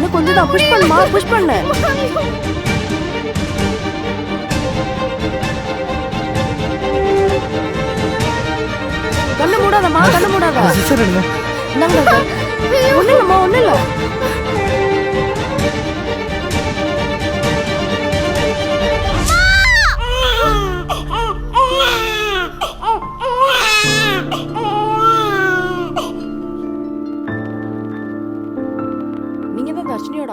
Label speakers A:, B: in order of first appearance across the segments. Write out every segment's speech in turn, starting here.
A: இன்னும் கொஞ்சம் தான் புஷ் பண்ணுமா? புஷ் பண்ணு. கண்ணு மூடாதம்மா கண்ணு மூடாத. இந்தாங்க. ஒண்ணு இல்லம்மா ஒண்ணு இல்ல.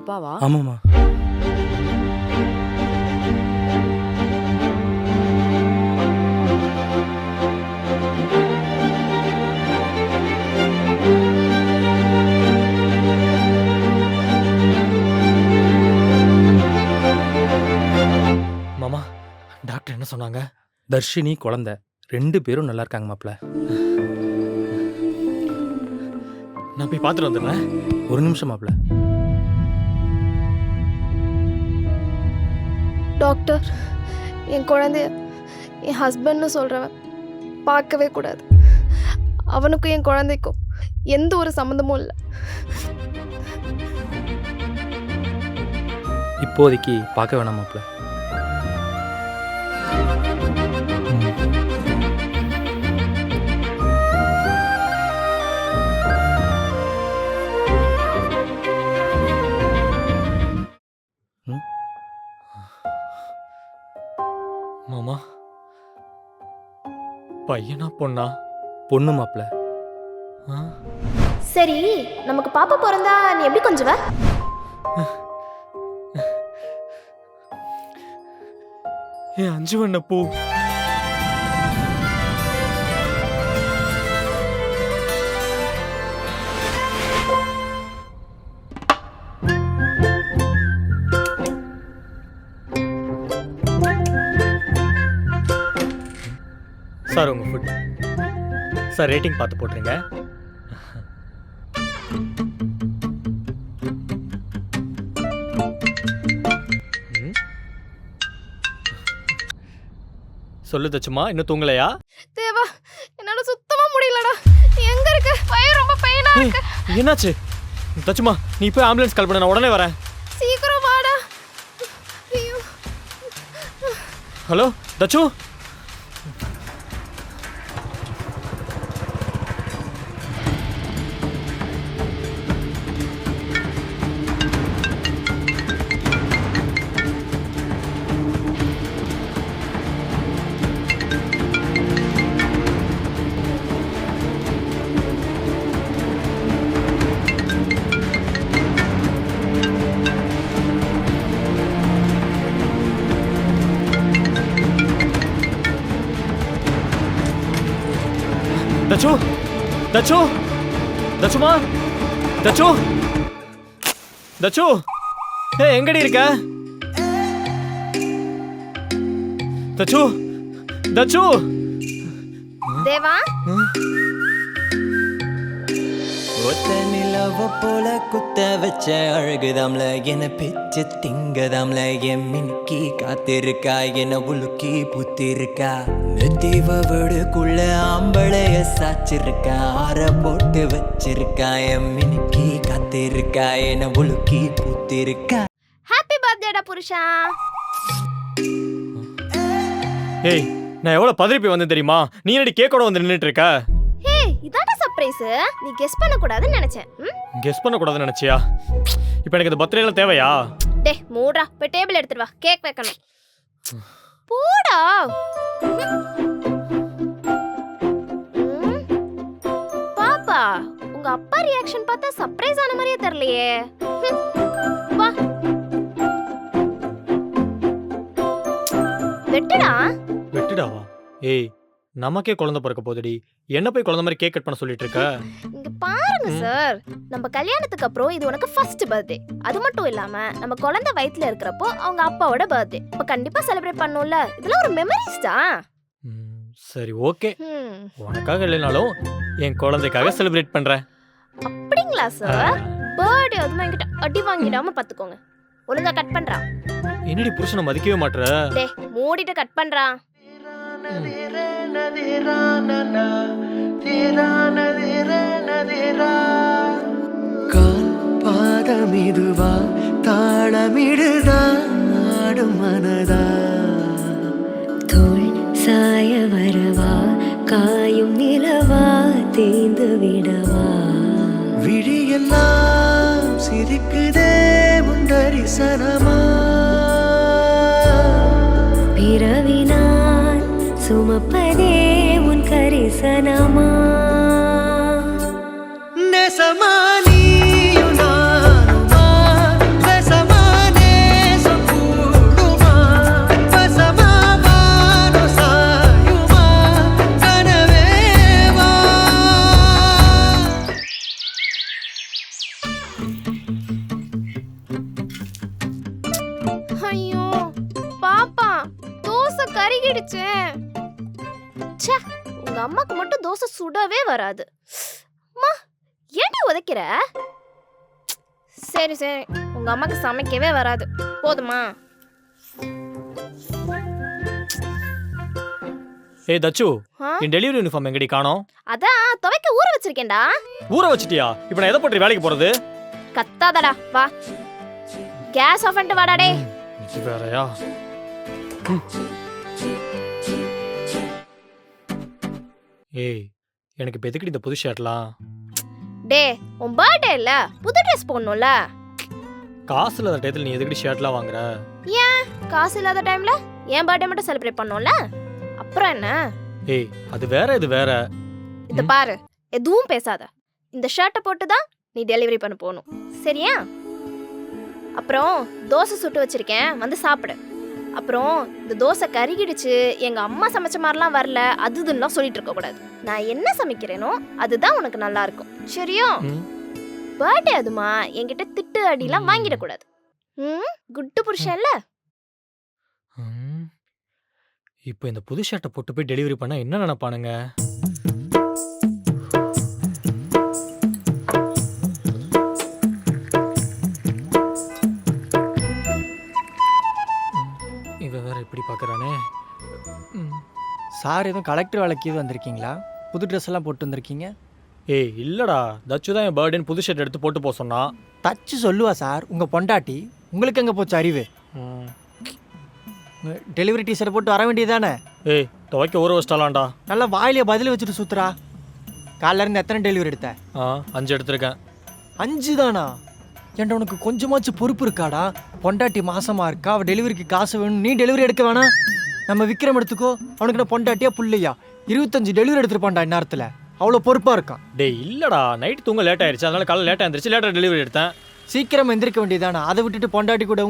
A: அப்பாவா?
B: ஆமாம்மா.
C: மாமா டாக்டர் என்ன சொன்னாங்க?
B: தர்ஷினி குழந்தை. ரெண்டு பேரும் நல்லா இருக்காங்க மாப்ள
C: நான் போய் பார்த்துட்டு வந்துடுறேன்.
B: ஒரு நிமிஷம் மாப்ள
D: டாக்டர் என் குழந்தைய என் ஹஸ்பண்ட்னு சொல்கிறவன் பார்க்கவே கூடாது. அவனுக்கும் என் குழந்தைக்கும் எந்த ஒரு சம்மந்தமும் இல்லை.
B: இப்போதைக்கு பார்க்க வேணாம் மாப்ள
C: பையனா பொண்ணா?
B: பொண்ணு மாப்ள.
C: ஆ?
D: சரி நமக்கு பாப்பா பிறந்தா நீ எப்படி கொஞ்சவ
C: ஏ அஞ்சு வண்ண பூ. சார் உங்க ஃபுட் சார் ரேட்டிங் பார்த்து போட்டுருங்க. சொல்லு தச்சுமா இன்னும் தூங்கலையா?
D: தேவா என்னால சுத்தமா முடியலடா. எங்க இருக்க? வயிறு ரொம்ப பெயினா
C: ஏய், என்னாச்சு? தச்சுமா நீ போய் ஆம்புலன்ஸ் கால் பண்ண நான் உடனே வரேன்.
D: சீக்கிரம் வாடா.
C: ஹலோ தச்சு? தச்சு. தச்சு. தச்சுமா. தச்சு. தச்சு. ஏ எங்கடி இருக்க? தச்சு. தச்சு.
D: தேவா?
E: ஒத்த நிலவ போல குத்த வச்ச அழகுதாம்ல என பிச்சு திங்கதாம்ல என் மினுக்கி காத்திருக்கா என உலுக்கி புத்திருக்கா. நெத்திவ வீடுக்குள்ள ஆம்பளைய சாச்சிருக்கா ஆற போட்டு வச்சிருக்கா என் மினுக்கி காத்திருக்கா என உலுக்கி புத்திருக்கா.
D: ஹாப்பி பர்த்டேடா புருஷா.
C: ஏய் நான் எவ்வளவு பதறி போய் வந்தேன் தெரியுமா? நீ என்னடி கேக்கோட வந்து நின்னுட்டு இருக்க?
D: ஹே இதாடா சர்ப்ரைஸ் நீ கெஸ் பண்ண கூடாதுன்னு நினைச்சேன். ம்?
C: கெஸ் பண்ண கூடாதுன்னு நினைச்சியா? இப்போ எனக்கு இந்த பர்த்டே எல்லாம் தேவையா?
D: டே மூடா போய் டேபிள் எடுத்துட்டு வா. கேக் வைக்கணும். போடா. பாப்பா உங்க அப்பா ரியாக்ஷன் பார்த்தா சர்ப்ரைஸ் ஆன மாதிரியே தெரியலையே. வா. வெட்டுடா.
C: வெட்டுடாவா? ஏய் நமக்கே குழந்தை பிறக்க போகுதுடி. என்ன போய் குழந்தை மாதிரி கேக் கட் பண்ண சொல்லிட்டு இருக்க
D: இங்க பாருங்க. சார். நம்ம கல்யாணத்துக்கு அப்புறம் இது உனக்கு ஃபர்ஸ்ட் பர்த்டே அது மட்டும் இல்லாம நம்ம குழந்தை வயித்துல இருக்கிறப்போ அவங்க அப்பாவோட பர்த்டே இப்ப கண்டிப்பா செலிப்ரேட் பண்ணும்ல. இதெல்லாம் ஒரு மெமரிஸ் தான்
C: சரி ஓகே. உனக்காக இல்லைனாலும் என் குழந்தைக்காக செலிப்ரேட் பண்றேன்.
D: அப்படிங்களா சார்? பர்த்டே அதுமா என்கிட்ட அடி வாங்கிடாம பாத்துக்கோங்க. ஒழுங்கா கட் பண்றா.
C: என்னடி புருஷனை மதிக்கவே மாட்ற?
D: டே மூடிட்டு கட் பண்றா.
E: கால் பாதம்
F: இதுவா தாளமிடுதா ஆடும் மனதா.
G: தோள் சாய வரவா காயும் நிலவா தேய்ந்து விடவா.
F: விழியெல்லாம் சிரிக்குதே முண்டரிசனமா
G: பிறவினான் சுமப்பதே உன் கரிசனமா
D: வராது. அம்மா ஏன்டி உதைக்கிற? சரி சரி. உங்க அம்மாக்கு சமைக்கவே வராது. போதுமா?
C: ஏய் தச்சு? என் டெலிவரி யூனிஃபார்ம் எங்கடி காணோம்?
D: அதான் துவைக்க ஊற வச்சிருக்கேன்டா.
C: ஊற வச்சிட்டியா? இப்போ நான் எதை பற்றி வேலைக்கு போறது?
D: கத்தாதடா வா. கேஸ் ஆஃப் பண்ணிட்டு வாடா டேய்.
C: இது வேறயா? ஏய் எனக்கு இப்போ எதுக்கடி இந்த புது ஷர்ட்லாம்
D: டே உன் பர்த்டே இல்ல புது ட்ரெஸ் போடணும்ல.
C: காசு இல்லாத டயத்தில் நீ எதுக்கடி ஷர்ட்லாம் வாங்குற?
D: ஏன்? காசு இல்லாத டைம்ல என் பர்த்டே மட்டும் செலிப்ரேட் பண்ணோம்ல அப்புறம் என்ன?
C: ஏய் அது வேற இது வேற.
D: இத பாரு எதுவும் பேசாத. இந்த ஷர்ட்டை போட்டு தான் நீ டெலிவரி பண்ண போகணும். சரியா? அப்புறம் தோசை சுட்டு வச்சிருக்கேன் வந்து சாப்பிடு. அப்புறம் இந்த தோசை கருகிடுச்சு எங்க அம்மா சமைச்ச மாதிரிலாம் வரல அது இதுன்னுலாம் சொல்லிட்டு இருக்க கூடாது. நான் என்ன சமைக்கிறேனோ அதுதான் உனக்கு நல்லா இருக்கும். சரியா. பர்த்டே அதுமா என்கிட்ட திட்டு அடிலாம் வாங்கிடக்கூடாது. ம்? குட்டு புருஷன்ல.
C: இப்போ இந்த புது ஷர்ட்டை போட்டு போய் டெலிவரி பண்ணா என்ன நினைப்பானுங்க?
H: சார் எதுவும் கலெக்டர் வேலைக்கு எதுவும் வந்திருக்கீங்களா? புது ட்ரெஸ் எல்லாம் போட்டு வந்திருக்கீங்க?
C: ஏய் இல்லடா. தச்சு தான் என் பர்த்டேன்னு புது ஷர்ட் எடுத்து போட்டு போக சொன்னான்
H: தச்சு சொல்லுவா சார். உங்கள் பொண்டாட்டி உங்களுக்கு எங்கே போச்சு அறிவு. டெலிவரி டீஷர்ட் போட்டு வர வேண்டியதானே
C: ஏய் துவைக்க ஊற வச்சிட்டாலாம்டா.
H: நல்லா வாயிலே பதில் வச்சுட்டு சுத்துறா. காலைல இருந்து எத்தனை டெலிவரி எடுத்த?
C: ஆ அஞ்சு எடுத்திருக்கேன்.
H: அஞ்சு தானா? ஏன்டா உனக்கு கொஞ்சமாச்சும் பொறுப்பு இருக்காடா? பொண்டாட்டி மாசமா இருக்கா? அவ டெலிவரிக்கு காசு வேணும். நீ டெலிவரி எடுக்க வேணாம். நம்ம விக்ரம் எடுத்துக்கோ அவனுக்கு நான் பொண்டாட்டியா புள்ளையா? இருபத்தஞ்சு டெலிவரி எடுத்துருப்பான்டா இந்நேரத்தில். அவ்வளோ பொறுப்பாக இருக்கான்.
C: டேய் இல்லடா நைட் தூங்க லேட் ஆயிருச்சு அதனால காலைல லேட் ஆயிருச்சு லேட்டாக டெலிவரி எடுத்தேன்.
H: சீக்கிரம் எந்திரிக்க வேண்டியதானே அதை விட்டுட்டு பொண்டாட்டி கூட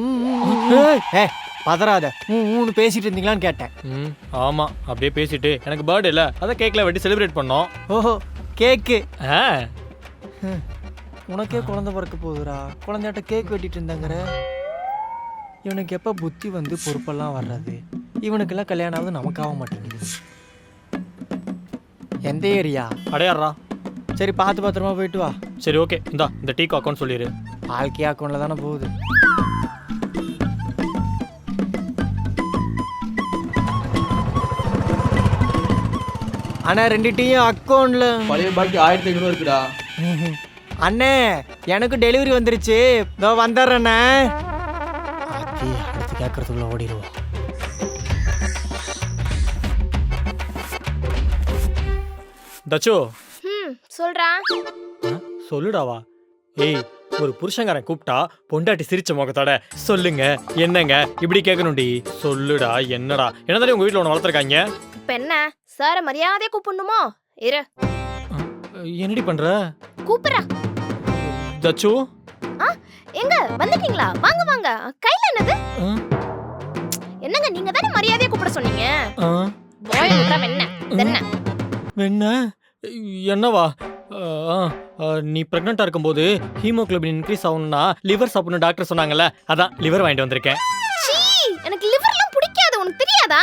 H: ஏய் பதறாத. ஊன்னு பேசிட்டு இருந்தீங்களான்னு கேட்டேன்.
C: ம் ஆமாம் அப்படியே பேசிட்டு. எனக்கு பர்த்டே இல்லை. அதை கேக்கில் வெட்டி செலிப்ரேட் பண்ணோம்.
H: ஓஹோ கேக்கு
C: ஆ.
H: உனக்கே குழந்தை பிறக்க போகுதுடா. குழந்தையாட்ட கேக் வெட்டிட்டு இருந்தாங்கிற. இவனுக்கு எப்போ புத்தி வந்து பொறுப்பெல்லாம் வர்றது? இவனுக்கெல்லாம் கல்யாணம் ஆகுது நமக்காக மாட்டேங்குது. எந்த ஏரியா?
C: அடையாடுறா
H: சரி பார்த்து பத்திரமா போயிட்டு வா.
C: சரி ஓகே. இந்தா இந்த டீக்கு அக்கௌண்ட் சொல்லிடு
H: வாழ்க்கை அக்கௌண்ட்ல தானே போகுது. அண்ணா ரெண்டு டீயும் அக்கௌண்ட்ல
I: பழைய பாக்கி ஆயிரத்தி ஐநூறு இருக்குடா.
H: அண்ணே எனக்கு டெலிவரி வந்துருச்சு. இதோ வந்துடுறேண்ணே அத்தி அடுத்து கேட்கறதுக்குள்ள ஓடிடுவோம்.
C: தச்சோ.
D: ம் சொல்றா.
C: சொல்லுடாவா. ஏய் ஒரு புருஷங்காரன் கூப்பிட்டா பொண்டாட்டி சிரிச்ச முகத்தோட சொல்லுங்க என்னங்க இப்படி கேட்கணும்டி சொல்லுடா என்னடா. என்னதானே உங்க வீட்டில் ஒன்று வளர்த்துருக்காங்க?
D: இப்ப என்ன சார மரியாதையா கூப்பிடணுமோ? இரு.
C: என்னடி பண்ற?
D: கூப்பிடுறா.
C: தச்சு.
D: எங்க வந்துட்டீங்களா? வாங்க வாங்க. கையில என்னது? என்னங்க நீங்க தானே மரியாதையா கூப்பிட சொன்னீங்க? போய் விட்டா இது என்ன
C: என்ன என்னவா? நீ ப்ரெக்னெண்ட்டாக இருக்கும்போது ஹீமோகுளோபின் இன்க்ரீஸ் ஆகணும்னா லிவர் சாப்பிடணும் டாக்டர் சொன்னாங்கல்ல? அதான் லிவர் வாங்கிட்டு வந்திருக்கேன்.
D: எனக்கு லிவர்லாம் பிடிக்காது. உனக்கு தெரியாதா?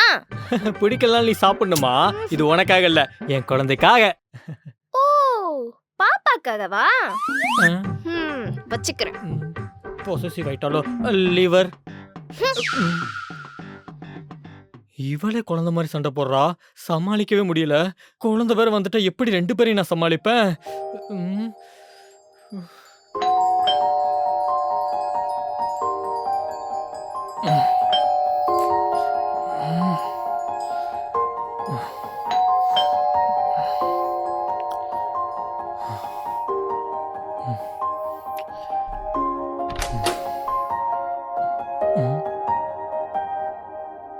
C: பிடிக்கலாம் நீ சாப்பிடணுமா? இது உனக்காக இல்ல என் குழந்தைக்காக.
D: ஓ பாப்பாக்காகவா? வச்சுக்கிறேன்.
C: பொசசிவ் ஆயிட்டாலோ? லிவர் இவளே குழந்த மாதிரி சண்டை போடுறா. சமாளிக்கவே முடியல. குழந்த பேர் வந்துட்டா எப்படி ரெண்டு பேரையும் நான் சமாளிப்பேன்? Mm.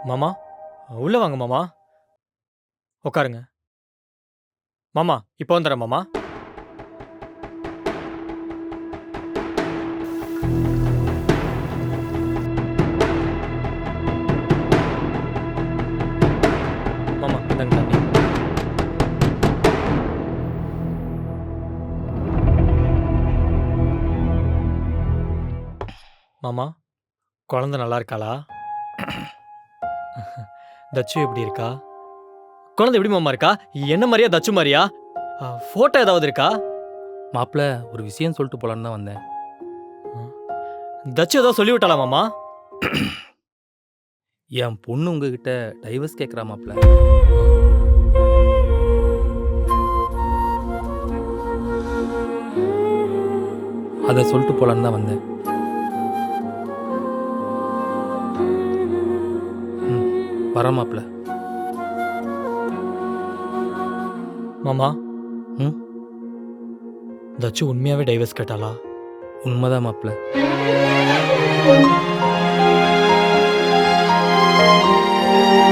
C: மாமா? உள்ளே வாங்க மாமா. உட்காருங்க மாமா இப்போ வந்துடுறேன் மாமா. மாமா இந்தாங்க தண்ணி. மாமா குழந்தை நல்லா இருக்காளா? தச்சு எப்படி இருக்கா? குழந்தை எப்படி மாமா இருக்கா? என்ன மாதிரியா தச்சு மாதிரியா? ஃபோட்டோ ஏதாவது இருக்கா?
B: மாப்பிள்ள ஒரு விஷயம் சொல்லிட்டு போலான்னு தான் வந்தேன்.
C: தச்சு ஏதாவது சொல்லி விட்டாளா மாமா?
B: என் பொண்ணு உங்ககிட்ட டைவர்ஸ் கேட்குறா மாப்பிள்ள அதை சொல்லிட்டு போலான்னு தான் வந்தேன். வரேன் மாப்பிள்ள
C: மாமா.
B: ம்?
C: தச்சு உண்மையாவே டைவர்ஸ் கேட்டாளா?
B: உண்மைதான் மாப்பிள்ள
G: ஆ